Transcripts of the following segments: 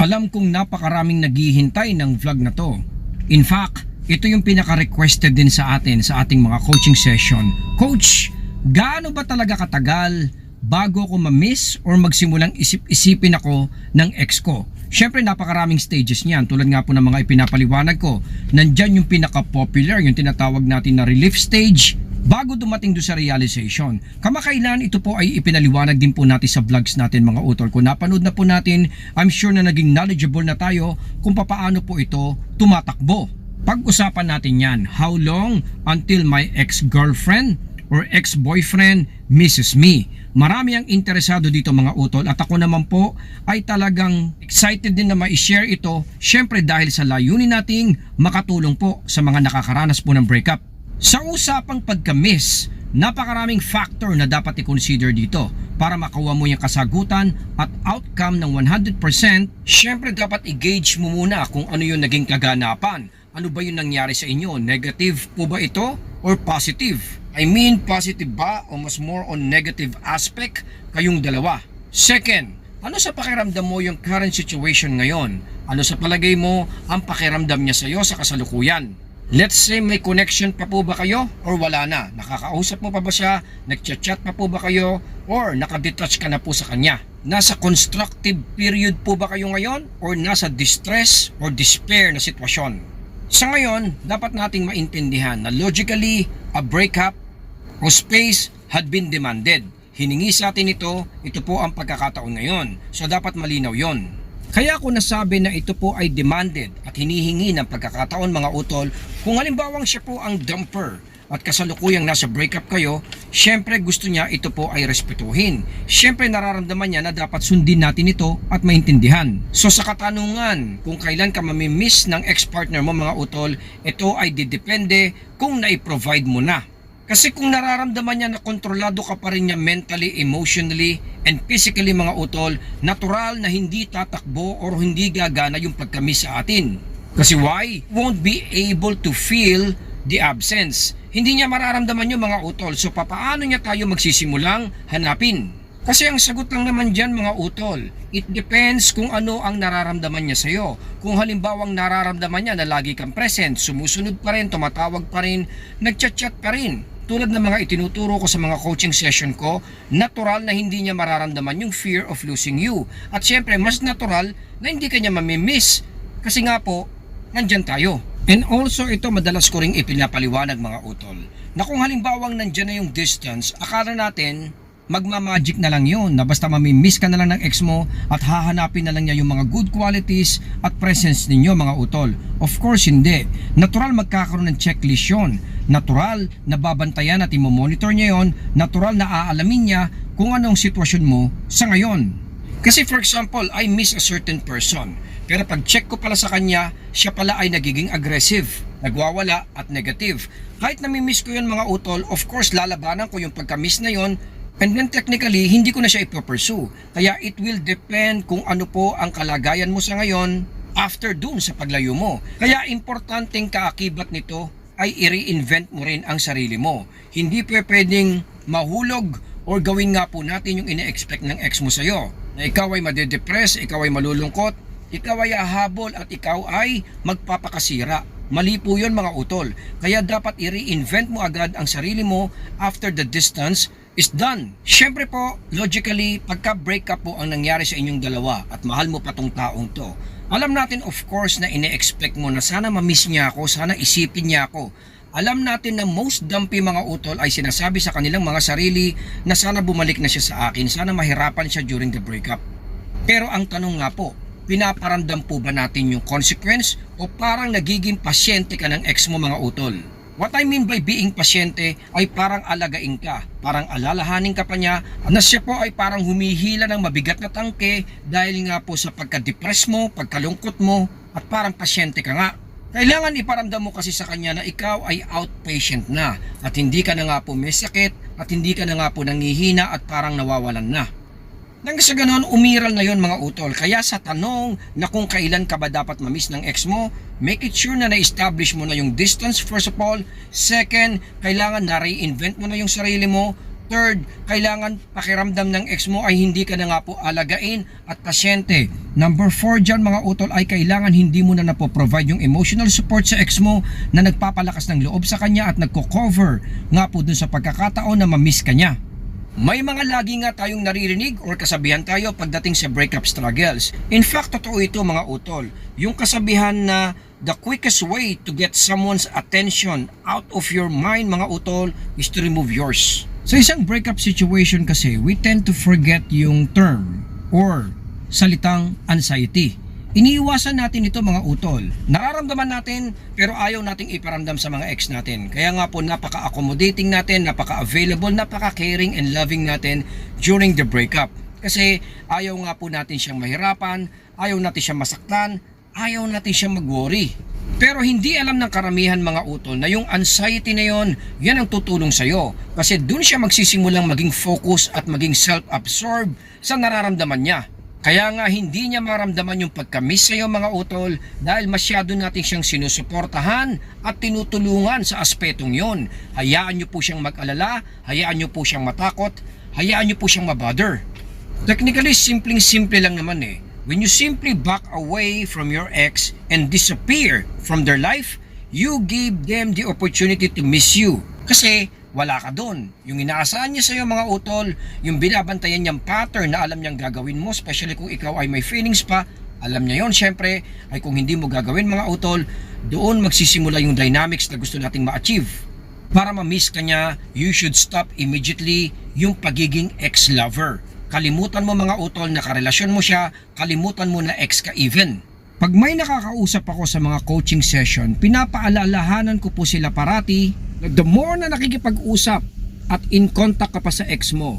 Alam kong napakaraming naghihintay ng vlog na to. In fact, ito yung pinaka-requested din sa atin sa ating mga coaching session. Coach, gaano ba talaga katagal bago ako ma-miss or magsimulang isip-isipin ako ng ex ko? Siyempre napakaraming stages niyan tulad nga po ng mga ipinapaliwanag ko. Nandyan yung pinaka-popular, yung tinatawag natin na relief stage, bago dumating do sa realization. Kamakailan ito po ay ipinaliwanag din po natin sa vlogs natin mga utol. Kung napanood na po natin, I'm sure na naging knowledgeable na tayo kung papaano po ito tumatakbo. Pag-usapan natin yan, how long until my ex-girlfriend or ex-boyfriend misses me. Marami ang interesado dito mga utol at ako naman po ay talagang excited din na ma-share ito syempre dahil sa layunin nating makatulong po sa mga nakakaranas po ng breakup. Sa usapang pagka-miss, napakaraming factor na dapat i-consider dito para makuha mo yung kasagutan at outcome ng 100%. Syempre dapat i-gauge mo muna kung ano yung naging kaganapan. Ano ba yung nangyari sa inyo? Negative po ba ito or positive? I mean positive ba o mas more on negative aspect kayong dalawa? Second, ano sa pakiramdam mo yung current situation ngayon? Ano sa palagay mo ang pakiramdam niya sa iyo sa kasalukuyan? Let's say may connection pa po ba kayo or wala na? Nakakausap mo pa ba siya? Nagchat-chat pa po ba kayo? Or nakadetach ka na po sa kanya? Nasa constructive period po ba kayo ngayon? Or nasa distress or despair na sitwasyon? Sa ngayon, dapat nating maintindihan na logically, a breakup o space had been demanded. Hiningi sa atin ito, ito po ang pagkakataon ngayon. So dapat malinaw yon. Kaya ko nasabi na ito po ay demanded at hinihingi ng pagkakataon mga utol kung halimbawang siya po ang dumper at kasalukuyang nasa breakup kayo, syempre gusto niya ito po ay respetuhin. Syempre nararamdaman niya na dapat sundin natin ito at maintindihan. So sa katanungan, kung kailan ka mamimiss ng ex-partner mo mga utol, ito ay didepende kung na-provide mo na. Kasi kung nararamdaman niya na kontrolado ka pa rin niya mentally, emotionally, and physically mga utol, natural na hindi tatakbo or hindi gagana yung pagkamiss sa atin. Kasi why? Won't be able to feel the absence. Hindi niya mararamdaman yung mga utol. So papaano niya tayo magsisimulang hanapin? Kasi ang sagot lang naman dyan mga utol, it depends kung ano ang nararamdaman niya sa'yo. Kung halimbawang nararamdaman niya na lagi kang present, sumusunod pa rin, tumatawag pa rin, nagchat-chat pa rin. Tulad ng mga itinuturo ko sa mga coaching session ko, natural na hindi niya mararamdaman yung fear of losing you. At syempre, mas natural na hindi kanya mamimiss. Kasi nga po, nandyan tayo. And also ito madalas ko ring ipinapaliwanag mga utol na kung halimbawang nandyan na yung distance, akala natin magmamagic na lang yun na basta mamimiss ka na lang ng ex mo at hahanapin na lang niya yung mga good qualities at presence ninyo mga utol. Of course hindi. Natural magkakaroon ng checklist yun. Natural na babantayan at imomonitor niya yon. Natural na aalamin niya kung anong sitwasyon mo sa ngayon. Kasi for example, I miss a certain person. Pero pag check ko pala sa kanya, siya pala ay nagiging aggressive, nagwawala at negative. Kahit nami-miss ko yun mga utol, of course lalabanan ko yung pagka-miss na yon And then technically, hindi ko na siya ipopursue. Kaya it will depend kung ano po ang kalagayan mo sa ngayon after dun sa paglayo mo. Kaya importanteng kaakibat nito ay i-reinvent mo rin ang sarili mo. Hindi pa pwedeng mahulog or gawin nga po natin yung ine-expect ng ex mo sa'yo. Na ikaw ay madedepress, ikaw ay malulungkot, ikaw ay ahabol at ikaw ay magpapakasira. Mali po yun mga utol. Kaya dapat i-reinvent mo agad ang sarili mo after the distance is done. Siyempre po, logically, pagka breakup po ang nangyari sa inyong dalawa at mahal mo pa tong taong to, alam natin of course na ine-expect mo na sana ma-miss niya ako, sana isipin niya ako. Alam natin na most dumpy mga utol ay sinasabi sa kanilang mga sarili na sana bumalik na siya sa akin, sana mahirapan siya during the breakup. Pero ang tanong nga po, pinaparamdam po ba natin yung consequence o parang nagiging pasyente ka ng ex mo mga utol? What I mean by being pasyente ay parang alagain ka, parang alalahanin ka pa niya na siya po ay parang humihila ng mabigat na tangke dahil nga po sa pagka-depress mo, pagkalungkot mo at parang pasyente ka nga. Kailangan iparamdam mo kasi sa kanya na ikaw ay outpatient na at hindi ka na nga po may sakit at hindi ka na nga po nangihina at parang nawawalan na. Nang sa ganon, umiral na yon mga utol. Kaya sa tanong na kung kailan ka ba dapat mamiss ng ex mo, make it sure na na-establish mo na yung distance first of all. Second, kailangan na reinvent mo na yung sarili mo Third, kailangan pakiramdam ng ex mo ay hindi ka na nga po alagain at pasyente. Number four dyan mga utol ay kailangan hindi mo na napoprovide yung emotional support sa ex mo na nagpapalakas ng loob sa kanya at nagko-cover nga po dun sa pagkakataon na mamiss ka niya. May mga lagi nga tayong naririnig or kasabihan tayo pagdating sa breakup struggles. In fact, totoo ito mga utol. Yung kasabihan na the quickest way to get someone's attention out of your mind mga utol is to remove yours. Sa isang breakup situation kasi, we tend to forget yung term or salitang anxiety. Iniiwasan natin ito mga utol. Nararamdaman natin pero ayaw nating iparamdam sa mga ex natin. Kaya nga po napaka-accommodating natin, napaka-available, napaka-caring and loving natin during the breakup. Kasi ayaw nga po natin siyang mahirapan, ayaw natin siyang masaktan, ayaw natin siyang mag-worry. Pero hindi alam ng karamihan mga utol na yung anxiety na yon, yan ang tutulong sa'yo. Kasi dun siya magsisimulang maging focus at maging self-absorbed sa nararamdaman niya. Kaya nga hindi niya maramdaman yung pagkamiss sa'yo mga utol dahil masyado natin siyang sinusuportahan at tinutulungan sa aspetong yon. Hayaan niyo po siyang mag-alala, hayaan niyo po siyang matakot, hayaan niyo po siyang mabother. Technically, simpleng-simple lang naman eh. When you simply back away from your ex and disappear from their life, you give them the opportunity to miss you. Kasi wala ka doon. Yung inaasahan niya sa'yo mga utol, yung binabantayan niyang pattern na alam niyang gagawin mo, especially kung ikaw ay may feelings pa, alam niya yon syempre, ay kung hindi mo gagawin mga utol, doon magsisimula yung dynamics na gusto nating ma-achieve. Para ma-miss ka niya, you should stop immediately yung pagiging ex-lover. Kalimutan mo mga utol na karelasyon mo siya, kalimutan mo na ex ka even. Pag may nakakausap ako sa mga coaching session, pinapaalalahanan ko po sila parati the more na nakikipag-usap at in contact ka pa sa ex mo,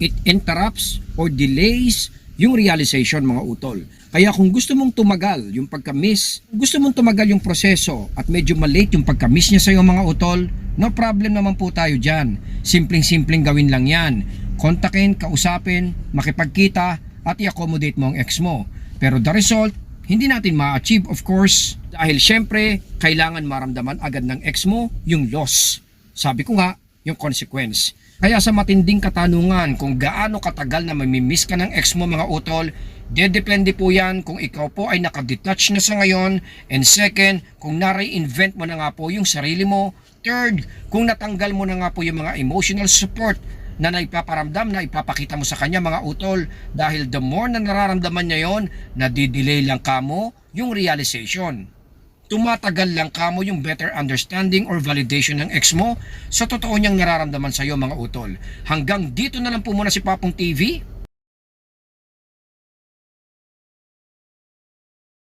it interrupts or delays yung realization mga utol. Kaya kung gusto mong tumagal yung pagka-miss, gusto mong tumagal yung proseso at medyo malate yung pagka-miss niya sa iyo mga utol, no problem naman po tayo dyan. Simpleng-simpleng gawin lang yan. Kontakin, kausapin, makipagkita at i-accommodate mo ang ex mo. Pero the result, hindi natin ma-achieve of course dahil syempre kailangan maramdaman agad ng ex mo yung loss. Sabi ko nga, yung consequence. Kaya sa matinding katanungan kung gaano katagal na mamimiss ka ng ex mo mga utol, dedepende po yan kung ikaw po ay nakadetach na sa ngayon and second, kung na-reinvent mo na nga po yung sarili mo third, kung natanggal mo na nga po yung mga emotional support na naipaparamdam na ipapakita mo sa kanya mga utol dahil the more na nararamdaman niya yon, nadidelay lang kamo yung realization. Tumatagal lang kamo yung better understanding or validation ng ex mo sa totoo niyang nararamdaman sa iyo mga utol. Hanggang dito na lang po muna si Papong TV.